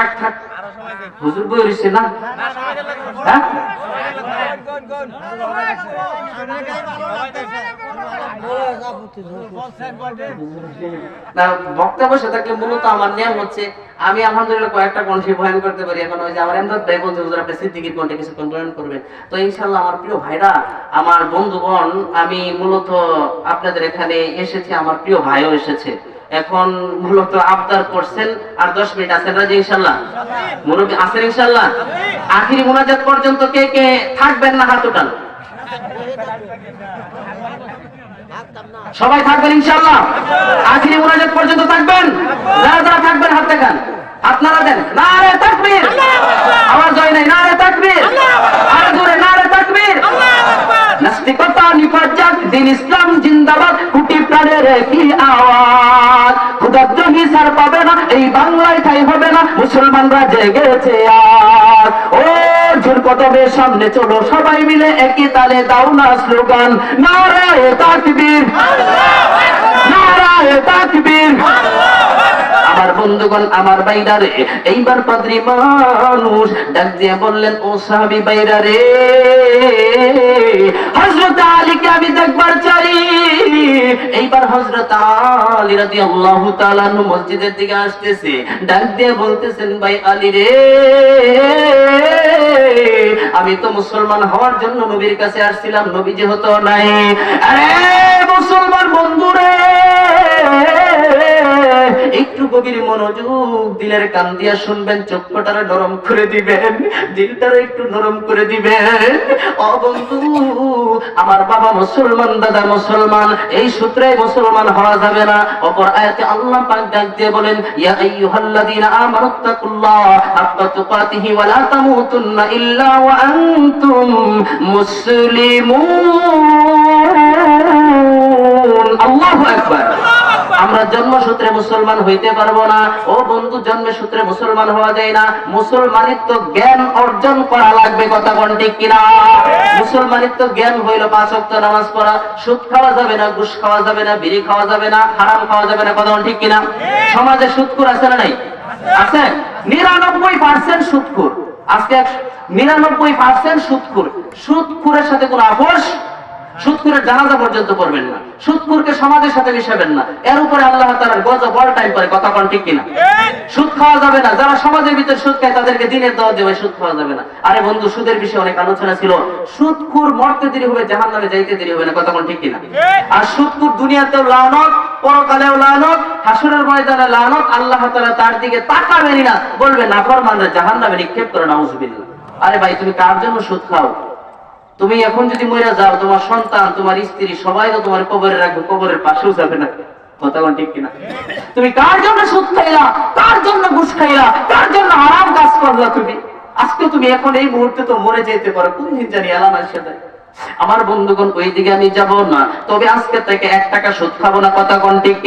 থাক থাক। হুজুর বই না? হ্যাঁ? থাকলে মূলত আমার নিয়ম হচ্ছে, আমি আলহামদুলিল্লাহ কয়েকটা কণ্ঠে বয়ান করতে পারি। এখন ওই যে আমার এমদাদ ভাই বলছে হুজুর আপনি সিদ্দিকির কণ্ঠে কিছু বয়ান করবেন? তো ইনশাল্লাহ আমার প্রিয় ভাইরা, আমার বন্ধুগণ, আমি মূলত আপনাদের এখানে এসেছি, আমার প্রিয় ভাইও এসেছে। এখন মূলত আবদার করছেন আর দশ মিনিট আছেন রাজি ইনশাল্লাহ? মুরব্বী আছেন ইনশাল্লাহ? আখিরি মোনাজাত পর্যন্ত কে কে থাকবেন না হাত উঠান? সবাই থাকবেন ইনশাল্লাহ? আখিরি মোনাজাত পর্যন্ত থাকবেন? যারা যারা থাকবেন হাত দেখান। আপনারা দেন। নারে তাকবীর! আওয়াজ হয় নাই। নারে তাকবীর! আর জোরে নারে তাকবীর! নাস্তিকতা নিপাত দিন ইসলাম জিন্দাবাদ কুটি প্রাণের কি সার পাবে না, এই বাংলায় ঠাই হবে না, মুসলমানরা জেগেছে আজ ও জোর কদমের সামনে চলো, সবাই মিলে একই তালে দাও না স্লোগান। নারায় তাকবীর নারায় তাকবীর। আমার বন্ধুগণ, আমার বাইরারে, এইবার পাদ্রি মানুষ ডাক দিয়ে বললেন, ও সাহাবি বাইরারে, হযরত আলীকে আমি দেখবার চাই। এইবার হজরত আলী তাআলা আনহু মসজিদের দিকে আসতেছে, ডাক দিয়ে বলতেছেন, ভাই আলী রে, আমি তো মুসলমান হওয়ার জন্য নবীর কাছে আসছিলাম, নবী যেহেতু নাই। আরে, মুসলমান বন্ধুরে গভীর মনোযোগ দিলের কান দিয়া শুনবেন চক্ষুটারে নরম করে দিবেন দিলটারে একটু নরম করে দিবেন। ও বন্ধু, আমার বাবা মুসলমান, দাদা মুসলমান, এই সূত্রে মুসলমান হওয়া যাবে না। অপর আয়াতে আল্লাহ পাক ডাক দিয়ে বলেন, ইয়া আইয়ুহাল্লাযীনা আমানুত্তাকুল্লাহ হাক্কা তুকাতিহি ওয়া লা তামুতুন্না ইল্লা ওয়া আনতুম মুসলিমুন। আমরা জন্মসূত্রে মুসলমান হইতে পারব না। ও বন্ধু জন্মসূত্রে মুসলমান হওয়া যায় না। মুসলমানিত্ব জ্ঞান অর্জন করা লাগবে, কথা কোন ঠিক কিনা? মুসলমানিত্ব জ্ঞান হইল পাঁচ ওয়াক্ত নামাজ পড়া। সুদ খাওয়া যাবে না, ঘুষ খাওয়া যাবে না, বিড়ি খাওয়া যাবে না, হারাম খাওয়া যাবে না, কথা ঠিক কিনা? সমাজে সুদকুর আছে না নাই? আছে? নিরানব্বই পার্সেন্ট সুদকুর আজকে নিরানব্বই পার্সেন্ট সুদকুর সুদকুরের সাথে কোনো আপোষ জানাজা পর্যন্ত করবেন না। সমাজের সাথে মিশাবেন না। এর উপরে আল্লাহ গজব অল টাইম করে, কথা কোন ঠিক কিনা? সুদ খাওয়া যাবে না। যারা সমাজের ভিতর সুদ খায়, তাদেরকে দিনের দেবে সুদ খাওয়া যাবে না। আরে বন্ধু, সুদের বিষয়ে অনেক আলোচনা ছিল। সুদকুর মরতে দেরি হবে, জাহান্নামে যাইতে দেরি হবে না, কথা কোন ঠিক কিনা? আর সুদকুর দুনিয়াতেও লানত, পরকালেও লানত, হাসুরের ময়দানে লানত, আল্লাহ তাআলা তার দিকে তাকাবেনই না। বলবে নাফরমানরা জাহান্নামে নিক্ষেপ করে, নাউজুবিল্লাহ। আরে ভাই, তুমি কার জন্য সুদ খাও? তুমি এখন যদি মরে যাও, তোমার সন্তান, তোমার স্ত্রী, সবাই তো তোমার কবরে রাখবে, কবরের পাশেও যাবে না। আমার বন্ধুগণ ওই দিকে আমি যাব না। তবে আজকে থেকে এক টাকা সুদ খাব না, কথা কোন ঠিক